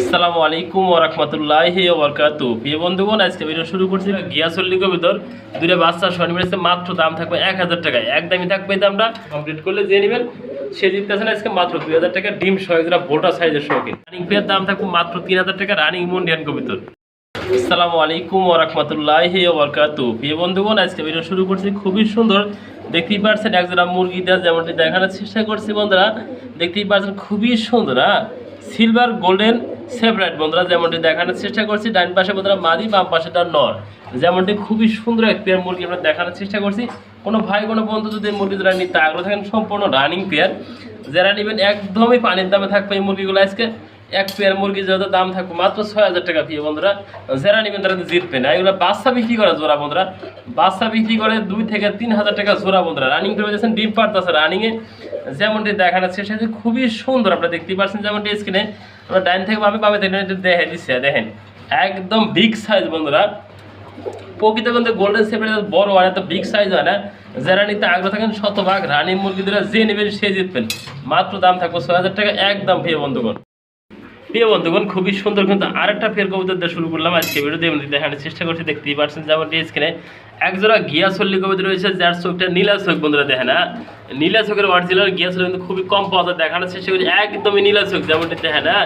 আসসালামু আলাইকুম ওরহমতুল্লাহি ওবরকাতু প্রিয় বন্ধুগণ, আজকে ভিডিও শুরু করছি গিয়াসল্লি কবিতর। দুটো বাচ্চা শনিবার মাত্র দাম থাকবে এক হাজার টাকায়। একদমই থাকবে দামটা। কমপ্লিট করলে যে নেবেন, সে জিততেছেন আজকে মাত্র দুই হাজার টাকা ডিম গ্রাম বোটা সাইজের শৌখিন রানিং পেয়ার দাম থাকবে মাত্র তিন হাজার টাকা রানিং মুন্ডিয়ান কবিতর। আসসালামু আলাইকুম ওরহমতুল্লাহি ওবরকাতু প্রিয় বন্ধুগণ, আজকে ভিডিও শুরু করছি খুবই সুন্দর। দেখতেই পারছেন একজোড়া মুরগি দেওয়া যেমনটি দেখানোর চেষ্টা করছি বন্ধুরা। দেখতেই পারছেন খুবই সুন্দর হ্যাঁ? সিলভার, গোল্ডেন সেপারেট বন্ধুরা, যেমনটি দেখানোর চেষ্টা করছি, ডান পাশে বন্ধুরা মাদি, বাম পাশেটা নর। যেমনটি খুবই সুন্দর এক পেয়ার মুরগি আমরা দেখানোর চেষ্টা করছি। কোনো ভাই, কোনো বন্ধু যদি মুরগি যারা নিতে আগ্রহ থাকেন, সম্পূর্ণ রানিং পেয়ার। যারা নেবেন, একদমই পানির দামে থাকবে এই মুরগিগুলো আজকে। এক পেয়ার মুরগি যত দাম থাকবে, মাত্র ছয় হাজার টাকা প্রিয় বন্ধুরা, যারা নেবেন তারা জিতবে না। এগুলো বাচ্চা বিক্রি করে জোড়া বন্ধুরা। বাচ্চা বিক্রি করে দুই থেকে তিন হাজার টাকা জোড়া বন্ধুরা। রানিং করে যাচ্ছেন ডিম পারতেছে রানিংয়ে যেমনটি দেখানো চেষ্টা করছি, খুবই সুন্দর আপনারা দেখতেই পাচ্ছেন যেমনটি স্ক্রিনে আমরা ডাইন থেকে পাবে পাবে দেখে দিচ্ছে দেখেন। একদম বিগ সাইজ বন্ধুরা। প্রকৃত কিন্তু গোল্ডেন সেপের বড় হয় এত বিগ সাইজ হয় না। যারা নিতে আগ্রহ থাকেন শতভাগ রানী মুরগিদের যে নেবেন সে জিতবেন। মাত্র দাম থাকবে ছয় হাজার টাকা একদম প্রিয় বন্ধুগণ। প্রিয় বন্ধুগণ খুবই সুন্দর কিন্তু আরেকটা ফের কবিতা শুরু করলাম। আজকে ভিডিও দিয়ে দেখানোর চেষ্টা করছি দেখতেই পাচ্ছেন যেমন স্ক্রিনে একজোড়া গিয়াসল্লি কবিতা রয়েছে, যার চোখটা নীলা চোখ, বন্ধুরা দেখে না নীলা চোখের অরিজিনাল গিয়াসল্লি কিন্তু খুবই কম পাওয়া যায়, দেখানোর চেষ্টা করছি একদমই নীলা চোখ, যেমনটি দেখে না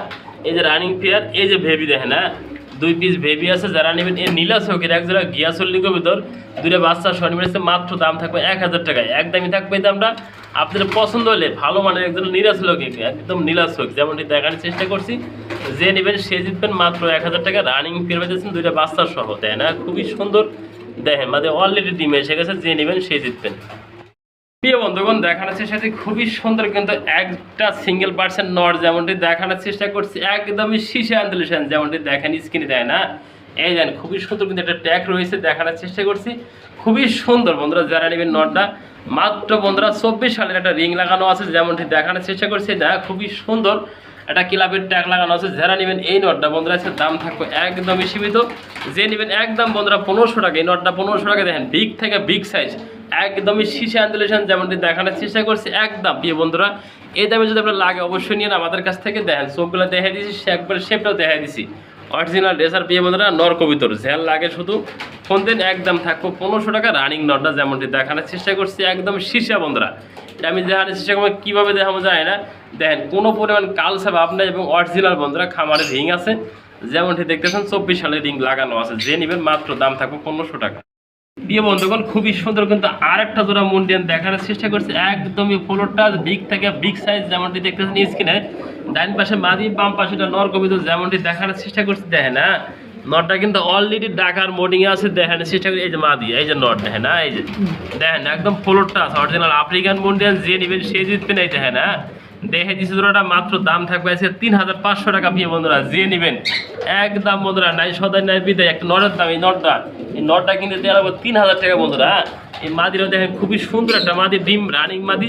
এই যে রানিং পেয়ার এই যে ভেবি দেখে না দুই পিস ভেবি আছে, যারা নেবেন, এই নীলা চোখের একজোড়া গিয়াসল্লি কবিতর দুটো বাচ্চা শনিবার এসে মাত্র দাম থাকবে এক হাজার টাকায়। একদমই থাকবে এই দামটা। আপনাদের পছন্দ হলে ভালো মানের একজন নিরাশ লোক একদম নীলাশ হোক যেমনটি দেখানোর চেষ্টা করছি, যে নেবেন, সে জিতবেন মাত্র এক হাজার টাকা। রানিং পেয়ে পেয়েছেন দুইটা বাচ্চা সহ দেয় না? খুবই সুন্দর দেখেন মানে অলরেডি ডিম এসে গেছে, যে নেবেন সে জিতবেন প্রিয় বন্ধুগণ, দেখানোর চেষ্টা করছি, খুবই সুন্দর কিন্তু একটা সিঙ্গেল পার্সেন্ট নট যেমনটি দেখানোর চেষ্টা করছি, একদমই শীষে আন্দোলন যেমনটি দেখেন স্ক্রিনে দেয় না? এই দেন খুবই সুন্দর কিন্তু একটা ট্যাগ রয়েছে, দেখানোর চেষ্টা করছি। খুবই সুন্দর বন্ধুরা, যারা নেবেন নটটা মাত্র বন্ধুরা, চব্বিশ সালের একটা রিং লাগানো আছে, যেমনটি দেখানোর চেষ্টা করছি না খুবই সুন্দর। একটা ক্লাবের ট্যাগ লাগানো আছে, যারা নেবেন এই নটটা। বন্ধুরা, আজকে দাম থাকবে একদমই সীমিত। যে নেবেন একদম, বন্ধুরা, পনেরোশো টাকা। এই নটটা পনেরোশো টাকা, দেখেন বিগ থেকে বিগ সাইজ একদমই শীষে আন্দোলন যেমনটি দেখানোর চেষ্টা করছি, একদম। প্রিয় বন্ধুরা, এই দামে যদি আপনার লাগে, অবশ্যই নিয়ে আমাদের কাছ থেকে, দেখেন, চোখগুলো দেখা দিয়েছি সে একবার শেপটাও দেখা দিছি অরিজিনাল ড্রেসার প্রিয় বন্ধুরা, নর কবিতর। ঝ্যাল লাগে শুধু। ফোন দিন, একদম থাকব। পনেরোশো টাকা রানিং নটটা যেমনটি দেখানোর চেষ্টা করছি, একদম শীর্ষা বন্ধুরা। আমি দেখানোর চেষ্টা করব, কীভাবে দেখাবো যায় না। দেখেন, কোনো পরিমাণ কালসা ভাব নেই এবং অরিজিনাল বন্ধুরা খামারে রিং আছে। যেমনটি দেখতেছেন, চব্বিশ সালের রিং লাগানো আছে। যে নেবেন, মাত্র দাম থাকব পনেরোশো টাকা। প্রিয় বন্ধুগণ, খুবই সুন্দর কিন্তু আরেকটা জোড়া মুন্ডিয়ান দেখানোর চেষ্টা করছে। একদমই ফ্লোরটা বিগ থেকে বিগ সাইজ যেমনটি দেখতেছেন স্ক্রিনে ডাইন পাশে মাদি বাম পাশেটা নর কবিত যেমনটি দেখার চেষ্টা করছে দেখে না নটটা কিন্তু অলরেডি ডাকার মোডিং আছে, দেখেন, চেষ্টা করি, এই যে মাদি এই যে নট দেখেন না এই যে, দেখেন, একদম ফ্লোরটা আছে অরিজিনাল আফ্রিকান মুন্ডিয়ান যে নেবেন, সে জিতবেন এই দেখেন হ্যাঁ? দেখে দিচ্ছি জোড়াটা, মাত্র দাম থাকবে আজকে তিন হাজার পাঁচশো টাকা। প্রিয় বন্ধুরা যে নেবেন। একদম বন্ধুরা, নাই সদাই, নাই বিদায় একটা নটের দাম, এই নটটা। এই নটটা কিনতে দেওয়া লাগবে তিন হাজার টাকা বন্ধুরা হ্যাঁ? এই মাদিরও দেখেন, খুবই সুন্দর একটা মাদি, ডিম রানিং মাদি।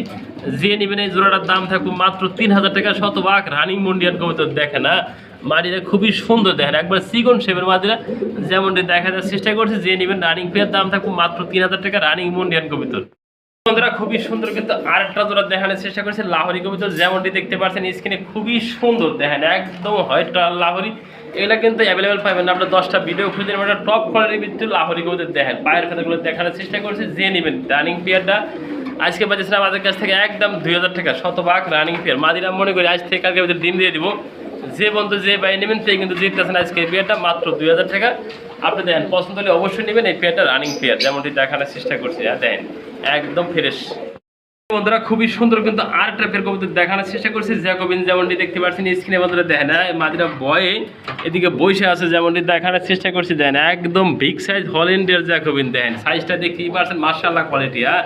যে নেবেন, এই জোড়াটার দাম থাকবে মাত্র তিন হাজার টাকা, শতভাগ। রানিং মন্ডিয়ান কবিতর দেখে না মাদিরা খুবই সুন্দর দেখেন, একবার সিগন শেপের মাদিরা যেমনটি দেখা যাওয়ার চেষ্টা করছে যে নেবেন রানিং পেয়ার দাম থাকবে মাত্র তিন হাজার টাকা রানিং মন্ডিয়ান কবিতর। বন্ধুরা, খুবই সুন্দর কিন্তু আরেকটা জোড়া দেখানোর চেষ্টা করছে। লাহরি কবিতর যেমনটি দেখতে পাচ্ছেন স্ক্রিনে খুবই সুন্দর দেখেন, একদম হোয়াইট লাহরি। এগুলো কিন্তু অ্যাভেলেবেল পাবেন আপনার দশটা ভিডিও খুঁজে নেবেন টপ কোয়ালিটির ভিত্তিতে লাহরি কবিতর দেখেন। পায়ের খাতাগুলো দেখানোর চেষ্টা করছে যে নেবেন রানিং পেয়ারটা আজকে বাজেছিল আমাদের কাছ থেকে একদম দুই হাজার টাকা, শতভাগ রানিং পেয়ার মাদিরা মনে করি আজ থেকে কালকে দিন দিয়ে দিব। যে বন্ধু যে বাই নেবেন সে কিন্তু জিততেছেন আজকে এই পেয়ারটা মাত্র দুই হাজার টাকা। আপনি দেখেন, পছন্দ হলে অবশ্যই নেবেন এই পেয়ারটা রানিং পেয়ার যেমনটি দেখানোর চেষ্টা করছি। দেখেন একদম ফ্রেশ বন্ধুরা, খুবই সুন্দর কিন্তু আর ফের কবিতা দেখানোর চেষ্টা করছি। জ্যাকবিন যেমনটি দেখতে পাচ্ছেন স্ক্রিনে বন্ধুরা হ্যাঁ মাদিরা বয়ে এদিকে বসে আছে যেমনটি দেখানোর চেষ্টা করছি। দেখেন, একদম বিগ সাইজ হল্যান্ডের জ্যাকবিন, দেখেন সাইজটা দেখতেই পাচ্ছেন মার্শাল্লাহ কোয়ালিটি হ্যাঁ।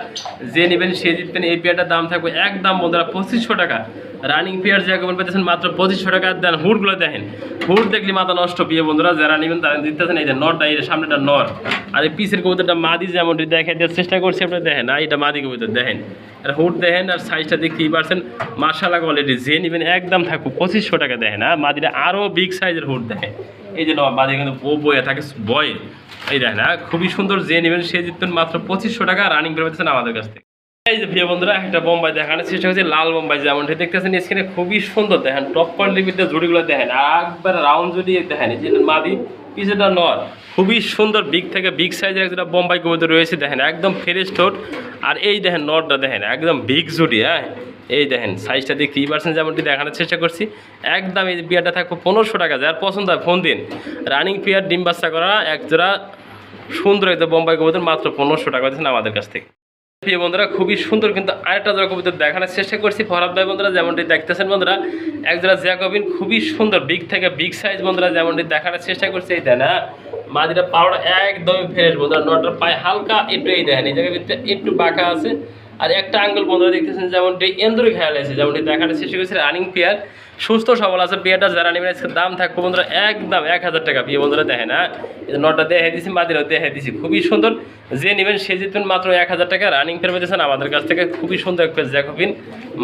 যে নেবেন, সে জিতবেন এই পেয়ারটার দাম থাকবে একদম, বন্ধুরা, পঁচিশশো টাকা। রানিং পেয়ার জ্যাকবিন পেতেছেন মাত্র পঁচিশশো টাকা। দেন হুডগুলো দেখেন, হুড দেখলে মাথা নষ্ট পেয়ে বন্ধুরা, যারা নেবেন, তারা দিতেছেন, এই যে নরটা, এই সামনেটা নর। আর এই পিসের কবুতরটা মাদি যেমনটি দেখে দেওয়ার চেষ্টা করছি আপনি, দেখেন না এটা মাদি কবুতর, দেখেন। আর হুট দেখেন, আর সাইজটা দেখতেই পারছেন মার্শালা কোয়ালিটি যে নেবেন একদম থাকব, পঁচিশশো টাকা দেখেন হ্যাঁ মাদিটা আরও বিগ সাইজের হুট দেখেন। এই যে মাদি কিন্তু বউ বয়ে থাকে বয়ে এই দেখেন হ্যাঁ খুবই সুন্দর যে নেবেন, সে জিতবেন মাত্র পঁচিশশো টাকা রানিং করে আমাদের কাছ থেকে। এই যে প্রিয় বন্ধুরা, একটা বোম্বাই দেখানোর চেষ্টা হচ্ছে লাল বোম্বাই যেমনটি দেখতেছেন, স্ক্রিনে খুবই সুন্দর দেখেন, টপ কোয়ালিটির জুড়িগুলো দেখেন, একবার রাউন্ড জুড়ি দেখেন মাদি পিছুটা নর, খুবই সুন্দর বিগ থেকে বিগ সাইজের একটা বোম্বাই কবুতর রয়েছে, দেখেন, একদম ফ্রেশ টোট আর এই দেখেন নরটা দেখেন, একদম বিগ জুটি হ্যাঁ এই দেখেন সাইজটা দেখতেই পারছেন, যেমনটি দেখানোর চেষ্টা করছি, একদম এই বিয়ারটা থাকবে পনেরোশো টাকা, যার পছন্দ হয় ফোন দিন রানিং পেয়ার ডিম বাচ্চা করা, এক জোড়া সুন্দর একটা বোম্বাই কবুতর, মাত্র পনেরোশো টাকা দিচ্ছেন আমাদের কাছ থেকে। প্রিয় বন্ধুরা, খুবই সুন্দর কিন্তু আরেকটা জোড়া কবিতা দেখানোর চেষ্টা করছি। ফরাব ভাই বন্ধুরা, যেমনটি দেখতেছেন বন্ধুরা এক জোড়া জ্যাকবিন খুবই সুন্দর বিগ থেকে বিগ সাইজ বন্ধুরা, যেমনটি দেখানোর চেষ্টা করছি। এই দেনা মাঝিটা পাওয়ার পাউডার একদমই ফ্রেশ বন্ধুরা নটার পায়ে হালকা একটু এই দেখেন, এই ভিতরে একটু বাঁকা আছে। আর একটা আঙ্গুল বন্ধুরা দেখতেছেন যেমনটি এন্দুরি খেয়াল আছে, যেমনটি দেখানোর চেষ্টা করছি রানিং পেয়ার। সুস্থ সবল আছে পেয়ারটা, যারা নেবেন আজকে দাম থাকবে বন্ধুরা একদম এক হাজার টাকা। পিয়ে বন্ধুরা, দেখেন হ্যাঁ নটা দেখে দিছি মাদিরাও দেখে দিছি খুবই সুন্দর। যে নেবেন সে জিতবেন মাত্র এক হাজার টাকা। রানিং পেয়ার পেয়েছেন আমাদের কাছ থেকে খুবই সুন্দর একটা জ্যাকোপিন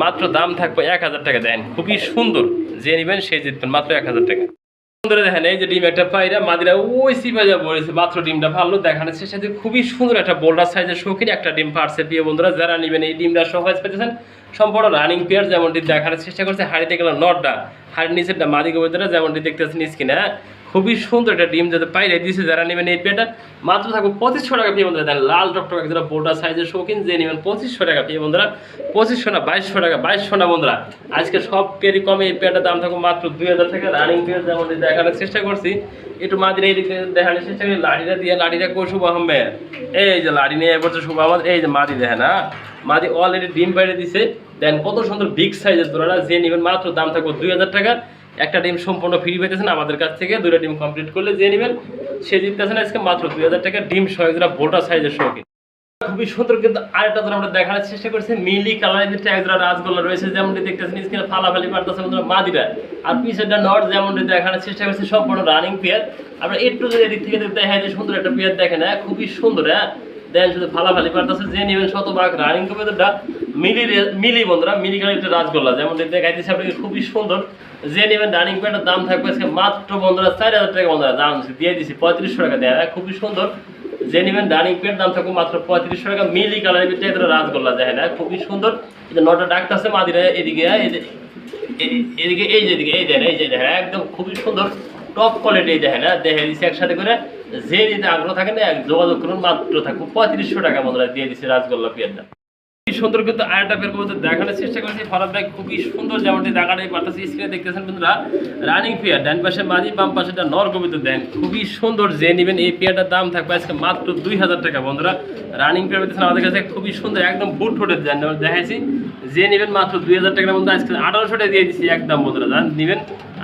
মাত্র দাম থাকবে এক হাজার টাকা দেন খুবই সুন্দর। যে নেবেন সে জিতবেন মাত্র এক হাজার টাকা। সুন্দর দেখেন, এই যে ডিম একটা পাইরা মাদিরা ওই বলেছে ডিমটা ভালো দেখানো যে খুবই সুন্দর একটা বোল্ডার সাইজের শৌখিন একটা ডিম পারছে। প্রিয় বন্ধুরা, যারা নেবেন এই ডিমটা সহজ পেতেছেন, সম্পূর্ণ রানিং পেয়ার যেমনটি দেখানোর চেষ্টা করছে, হাড়িতে গেল নটটা। হাড়ির নিচেরটা মাদি কবিতাটা যেমনটি দেখতেছেন স্কিনে খুবই সুন্দর একটা ডিম যাতে পাইরে দিয়েছে যারা নেবেন এই পেয়ারটা মাত্র থাকবে পঁচিশশো টাকা প্রিয় বন্ধুরা। লাল টকটক একটা বোল্ডার সাইজের শৌখিন, যে নেবেন পঁচিশশো টাকা প্রিয় বন্ধুরা। পঁচিশশো না, বাইশশো টাকা, বাইশশো না বন্ধুরা। আজকে সব পেয়ারই কমে এই পেয়ারটার দাম থাকবে মাত্র দুই হাজার টাকা। রানিং পেয়ার যেমনটি দেখানোর চেষ্টা করছি। একটু মাদির এই দিকে দেখানোর চেষ্টা করি। লাড়িটা দিয়ে, লাড়িটা কই শুভ আহমেদ? এই যে লাড়ি নিয়ে এবার শুভ আহমদ, এই যে মাদি দেখেন হ্যাঁ? মাদি অলরেডি ডিম বাইরে দিছে। দেন কত সুন্দর বিগ সাইজের তোরা যে নেবেন মাত্র দাম থাকবে দুই হাজার টাকা। একটা ডিম সম্পূর্ণ ফ্রি পাইতেছেন আমাদের কাছ থেকে দুইটা ডিম কমপ্লিট করলে যে নেবেন, সে জিততেছেন আজকে মাত্র দুই হাজার টাকা ডিম সহ যেটা বোটা সাইজের শৌখিন খুবই সুন্দর কিন্তু আরেকটা ধর আমরা দেখার চেষ্টা করছি, মিলি কালারের ভিতরে একজোড়া রাজগোল্লা রয়েছে, যেমনটি দেখতেছেন স্ক্রিনে ফালাফালি পারতেছে বন্ধুরা, মাদিরা। আর পিছেরটা নট যেমনটি দেখানোর চেষ্টা করছি, সম্পূর্ণ রানিং পেয়ার আমরা একটু যদি এদিক থেকে দেখা যায় সুন্দর একটা পেয়ার দেখেন হ্যাঁ খুবই সুন্দর হ্যাঁ। দেন শুধু ফালাফালি পারতেছে যে নেবেন শতভাগ রানিং কবিতাটা মিলি রে- মিলি বন্ধুরা মিলি কালারের রাজগোল্লা। যেমনটি দেখাইতেছে আপনাকে খুবই সুন্দর। যে নেবেন রানিং পেয়ারটার দাম থাকবে আজকে মাত্র বন্ধুরা চার হাজার টাকা বন্ধুরা দাম দিয়ে দিছি পঁয়ত্রিশশো টাকা দেয় হ্যাঁ খুবই সুন্দর। যে নেবেন ডানিং পেট দাম থাকবে মাত্র পঁয়ত্রিশশো টাকা মিলি কালারের ভিতরে এদের রাজগোল্লা দেখেন হ্যাঁ খুবই সুন্দর। যে নটা ডাক্তার আছে মাদিরা এদিকে হ্যাঁ, এদিকে এই যে এদিকে এই দেখেন এই যে দেখেন একদম খুবই সুন্দর। টপ কোয়ালিটি দেখেন হ্যাঁ দেখে দিচ্ছে একসাথে করে। যে নিতে আগ্রহ থাকে না, এক যোগাযোগ করুন, মাত্র থাকবে পঁয়ত্রিশশো টাকা বন্ধুরা দিয়ে দিচ্ছে রাজগোল্লা পেয়ারটা। সুন্দর কিন্তু আরেকটা বের করতে দেখানোর চেষ্টা করছি। ফরাদ ভাই খুবই সুন্দর যেমনটি দেখাটাই পাঠাচ্ছি স্ক্রিনে দেখতেছেন বন্ধুরা। রানিং পেয়ার ডান পাশে মাঝি, বাম পাশেটা নর কবিতা দেন। খুবই সুন্দর যে নেবেন, এই পেয়ারটার দাম থাকবে আজকে মাত্র দুই হাজার টাকা বন্ধুরা। রানিং পেয়ার পেতেছেন আমাদের কাছে, খুবই সুন্দর, একদম বুট ফুটের দেন। দেখাইছি, যে নেবেন মাত্র দুই হাজার টাকার মধ্যে আজকে আঠারোশো টাকা দিয়ে দিচ্ছি একদম বন্ধুরা নেবেন।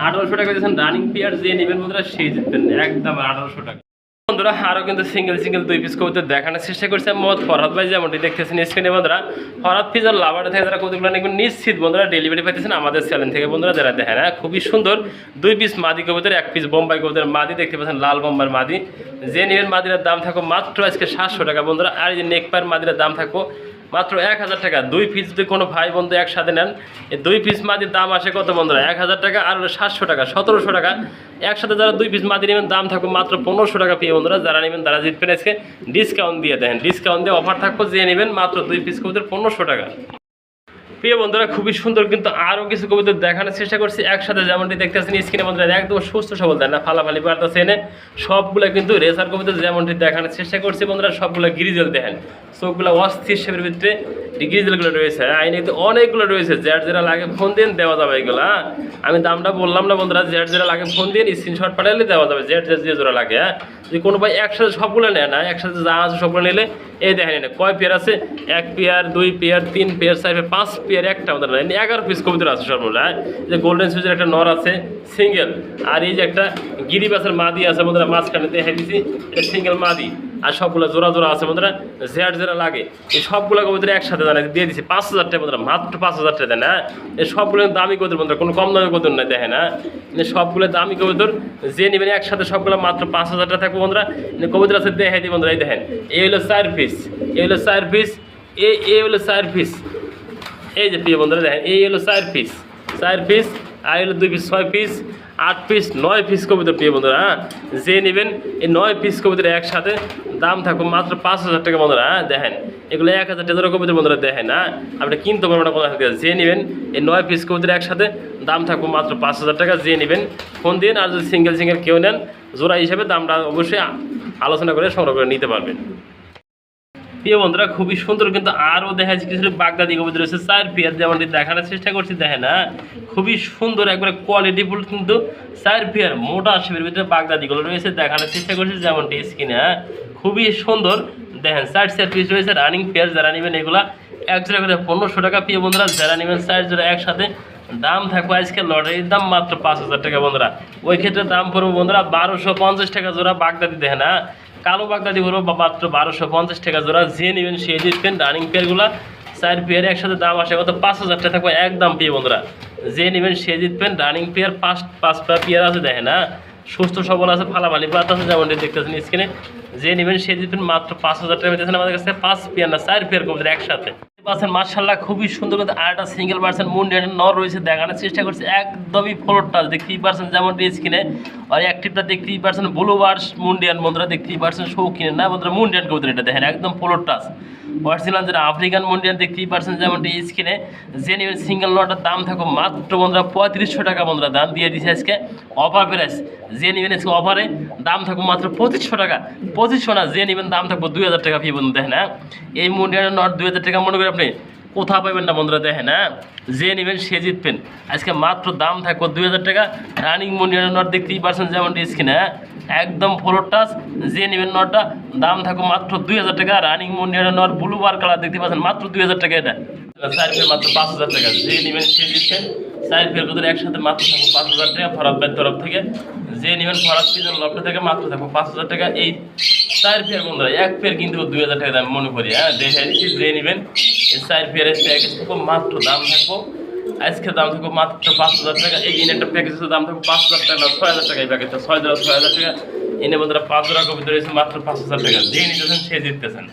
আঠারোশো টাকা দিয়েছেন রানিং পেয়ার যে নেবেন বন্ধুরা, সেই জিতবেন, একদম আঠারোশো টাকা। বন্ধুরা আরও কিন্তু সিঙ্গেল সিঙ্গেল দুই পিস কবিতা দেখানোর চেষ্টা করছে মোহাম্মদ ফরহাদ ভাই, যেমনটি দেখতেছেন স্ক্রিনে বন্ধুরা। ফরহাদ ফিজার লাভার থেকে যারা কবিতাগুলো নাকি নিশ্চিত বন্ধুরা ডেলিভারি পাইতেছেন আমাদের চ্যানেল থেকে। বন্ধুরা, যারা দেখেন হ্যাঁ খুবই সুন্দর দুই পিস মাদি কবিতার, এক পিস বোম্বাই কবিতার মাদি, দেখতে পাচ্ছেন লাল বোম্বার মাদি। যে নিবেন মাদিরার দাম থাকো মাত্র আজকে সাতশো টাকা। বন্ধুরা, আর যে নেকপার মাদিরার দাম থাকো মাত্র এক হাজার টাকা। দুই পিস যদি কোনো ভাই বন্ধু একসাথে নেন, এই দুই পিস মাদির দাম আসে কত বন্ধুরা? এক হাজার টাকা আর সাতশো টাকা, সতেরোশো টাকা। একসাথে যারা দুই পিস মাদি নেবেন, দাম থাকবে মাত্র পনেরোশো টাকা পেয়ে বন্ধুরা। যারা নেবেন, তারা জিতবেন আজকে। ডিসকাউন্ট দিয়ে দেন। ডিসকাউন্ট দিয়ে অফার থাকব, যে নেবেন মাত্র দুই পিস কবুদের পনেরোশো টাকা। প্রিয় বন্ধুরা, খুবই সুন্দর কিন্তু আরও কিছু কবিতা দেখানোর চেষ্টা করছি। একসাথে যেমনটি দেখতেছেন স্ক্রিনে বন্ধুরা একদম সুস্থ সবল দেন না? ফালাফালি পারতেছে এনে সবগুলো কিন্তু রেসার কবিতা যেমনটি দেখানোর চেষ্টা করছি বন্ধুরা, সবগুলো গিরিজল দেখেন। চোখগুলো অস্থির শেপের ভিতরে গিরিজলগুলো রয়েছে। আইনে কিন্তু অনেকগুলো রয়েছে। যার যেটা লাগে ফোন দিন দেওয়া যাবে এগুলো হ্যাঁ? আমি দামটা বললাম না বন্ধুরা, যার যেটা লাগে ফোন দিন স্ক্রিনশট পাঠালে দেওয়া যাবে। যার যার যে জোড়া লাগে হ্যাঁ? যদি কোনো ভাই একসাথে সবগুলো নেয় না, একসাথে যা আছে সবগুলো নিলে এই দেখেন এটা কয় পেয়ার আছে? এক পেয়ার দুই পেয়ার তিন পেয়ার চার পেয়ার পাঁচ পেয়ার একটা আমাদের নাই। এগারো পিস কবুতর আছে সর্বমোট হ্যাঁ? যে গোল্ডেন সুইচের একটা নর আছে সিঙ্গেল আর এই যে একটা গিরিবাসের মাদি আছে আমাদের মাঝখানে দেখে দিছি, এটা সিঙ্গেল মাদি। আর সবগুলো জোড়া জোড়া আছে বন্ধুরা, জেড যেটা লাগে, এই সবগুলো কবুতর একসাথে জানাই দিয়ে দিছি, পাঁচ হাজার টাকা বন্ধুরা, মাত্র পাঁচ হাজার টাকা দেন হ্যাঁ? এই সবগুলো দামি কবুতর বন্ধুরা, কোনো কম দামি কবুতর নাই, দেখেন হ্যাঁ? এই সবগুলো দামি কবুতর যে নেবেন একসাথে সবগুলো মাত্র পাঁচ হাজার টাকা থাকবে বন্ধুরা। কবুতর আছে দেখে দিই বন্ধুরা, এই দেখেন, এই হলো চার পিস, এই হলো চার পিস এ এই হলো চার পিস, এই যে প্রিয় বন্ধুরা, দেখেন, এই হলো চার পিস চার পিস, আর হলো দুই পিস, ছয় পিস আট পিস নয় পিস কবিতর প্রিয় বন্ধুরা হ্যাঁ? যে নেবেন, এই নয় পিস কবিতর একসাথে দাম থাকবে মাত্র পাঁচ হাজার টাকা বন্ধুরা হ্যাঁ? দেখেন, এগুলো এক হাজার টাকা কবিতর বন্ধুরা, দেখেন হ্যাঁ? আপনি কিনতে পারবেন কোনো যে নেবেন, এই নয় পিস কবিতর একসাথে দাম থাকবে মাত্র পাঁচ হাজার টাকা, যে নেবেন, ফোন দিন আর যদি সিঙ্গেল সিঙ্গেল কেউ নেন, জোড়া হিসেবে দামটা অবশ্যই আলোচনা করে সংগ্রহ করে নিতে পারবেন। প্রিয় বন্ধুরা, খুবই সুন্দর কিন্তু আরও দেখা যাচ্ছে কিছু বাগদাদি কবিতা রয়েছে। চার পিয়ার যেমনটি দেখানোর চেষ্টা করছি দেখে না খুবই সুন্দর একবারে কোয়ালিটি কোয়ালিটিফুল কিন্তু চার পিয়ার মোটা শিবের ভিতরে বাগদাদিগুলো রয়েছে, দেখানোর চেষ্টা করছি যেমনটি স্কিনে হ্যাঁ? খুবই সুন্দর, দেখেন চার চার পিস রয়েছে রানিং পেয়ার যারা নেবেন, এগুলা এক জোড়া করে পনেরোশো টাকা। প্রিয় বন্ধুরা, যারা নেবেন চার জোড়া একসাথে, দাম থাকবে আজকে লটারির দাম মাত্র পাঁচ হাজার টাকা বন্ধুরা। ওই ক্ষেত্রে দাম পড়বে বন্ধুরা বারোশো পঞ্চাশ টাকা জোড়া বাগদাদি, দেখেন হ্যাঁ? কালো বাগদাদি বলব মাত্র বারোশো পঞ্চাশ টাকা জোড়া যে নেবেন সে জিতবেন রানিং পেয়ারগুলো চার পেয়ারে একসাথে দাম আসে কত পাঁচ হাজার টাকা থাকবে একদম পেয়ে বন্ধুরা। যে নেবেন সে জিতবেন রানিং পেয়ার পাঁচ পাঁচ পেয়ার আছে দেখে না সুস্থ সবল আছে, ফালাফালি পাত আছে, যেমনটি দেখতেছেন স্ক্রিনে যে নেবেন সে জিতবেন মাত্র পাঁচ হাজার টাকা পেতেছেন আমাদের কাছে পাঁচ পেয়ার না, চার পেয়ার কমতে একসাথে। পাচ্ছেন মার্শাল্লাহ খুবই সুন্দর কিন্তু আরেকটা সিঙ্গেল পার্সেন্ট মুন্ডিয়ান নর রয়েছে দেখানোর চেষ্টা করছে, একদমই ফ্লোর টাচ দেখতেই পারছেন যেমন স্কিনে আর অ্যাক্টিভটা দেখতেই পারছেন ব্লু বার্স মুন্ডিয়ান বন্ধুরা দেখতেই পারছেন শৌখিনে না, বন্ধুরা মুন্ডিয়ান কবুতর এটা দেখেন, একদম ফ্লোর টাচ অরিজিনাল যেটা আফ্রিকান মুন্ডিয়ান দেখতেই পারছেন যেমনটি স্কিনে যে নেবেন সিঙ্গেল নটার দাম থাকো মাত্র বন্ধুরা পঁয়ত্রিশশো টাকা, বন্ধুরা দাম দিয়ে দিছে আজকে অফার প্রাইস যে নেবেন আজকে অফারে দাম থাকব মাত্র পঁচিশশো টাকা। পঁচিশশো না যে নেবেন দাম থাকব দুই হাজার টাকা ফি বন্ধু দেখেন হ্যাঁ। এই মুন্ডিয়ানের নট দুই হাজার টাকা, মনে করে আপনি? কোথাও পাবেন না বন্ধুরা, দেখেন হ্যাঁ? যে নেবেন সে জিতবেন। আজকে মাত্র দাম থাকব দুই হাজার টাকা। রানিং মুন্ডিয়ানের নট দেখতেই পারছেন যেমন স্কিনে হ্যাঁ? একদম ফ্লোর টাচ যে নেবেন নটটা দাম থাকব মাত্র দুই হাজার টাকা। রানিং মুন্ডিয়ানের নট ব্লু বার কালার দেখতে পাচ্ছেন, মাত্র দুই হাজার টাকা এটা। চার ফের মাত্র পাঁচ হাজার টাকা। যে নেবেন সে জিতবেন। চার ফের কোথাও একসাথে মাত্র থাকব পাঁচ হাজার টাকা ফরাদ ভাইয়ের তরফ থেকে। যে নেবেন ফরাদ পিজন লক্ষ থেকে মাত্র থাকব পাঁচ হাজার টাকা। এই চার পেয়ার বন্ধুরা, এক ফের কিন্তু দুই হাজার টাকা দাম মনে করি হ্যাঁ? দেখে যে নেবেন এই চার এক থাকব মাত্র দাম থাকব। আজকে দাম থাকব মাত্র পাঁচ হাজার টাকা। এই একটা প্যাকেজের দাম থাকব পাঁচ হাজার টাকা ছয় হাজার টাকা এই প্যাকেজটা ছয় হাজার ছয় হাজার টাকা। এনে বন্ধুরা পাঁচ হাজার ভিতরে রয়েছে মাত্র পাঁচ হাজার টাকা। যে নিতেছেন সে জিততেছেন।